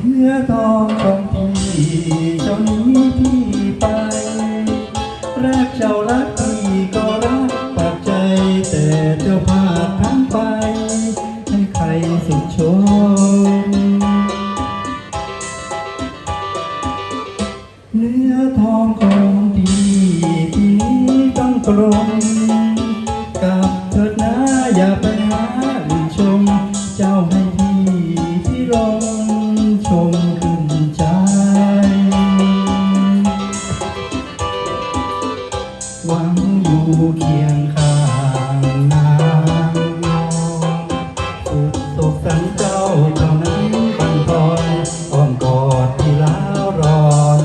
เนื้อทองของพี่เจ้านี้พี่ไป แรกเจ้ารักพี่ก็รักปากใจแต่เจ้าพาดพันไป ให้ใครสุดโชมเนื้อทองของพี่พี่ต้องตรงกับเถิดนะอย่าไป อยู่เคียงข้างนางสุดโศกสันเจ้าเท่านั้นบันทอนอ้อมกอดที่ล้าวร้อน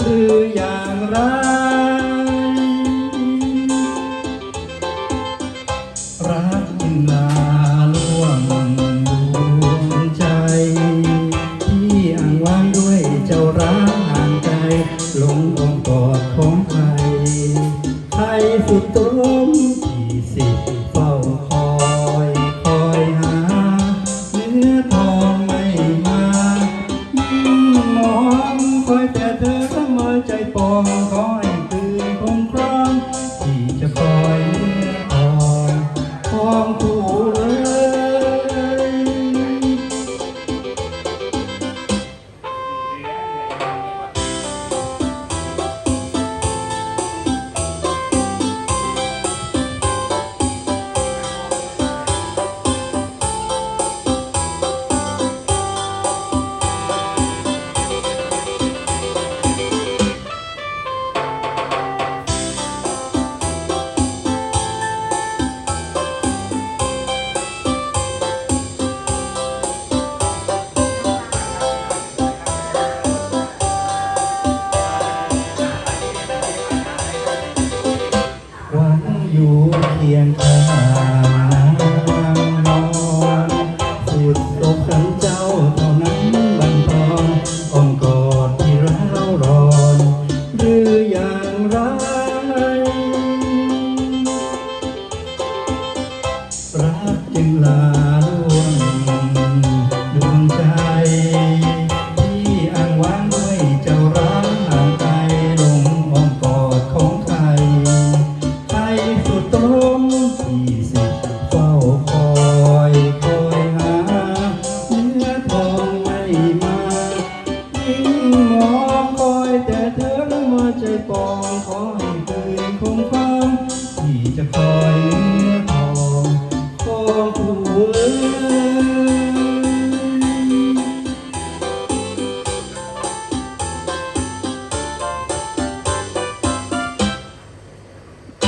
หรืออย่างไรรักจึงลาล่วงดวงใจที่อ่างวางด้ สุดตรมที่สิเฝ้าคอยคอยหา เนื้อทองไม่มายิ่งมองคอยแต่เธอเสมอใจปองคอยคืนคงครองที่จะคอยเนื้อทองทองคู่ อยู่เคียงข้างนอนสุดตกขันเจ้าเท่านั้นบันทอนอ้อมกอดที่ร้าวร้อน หรืออย่างไรรักจึงลา รสุดตรงที่สิเฝ้าคอยคอยหาเนื้อทองไม่มายิ่งมองคอยแต่เธอละเมอใจปองขอให้คืนคงฟังที่จะคอยเนื้อทองของผู้เอ๋ย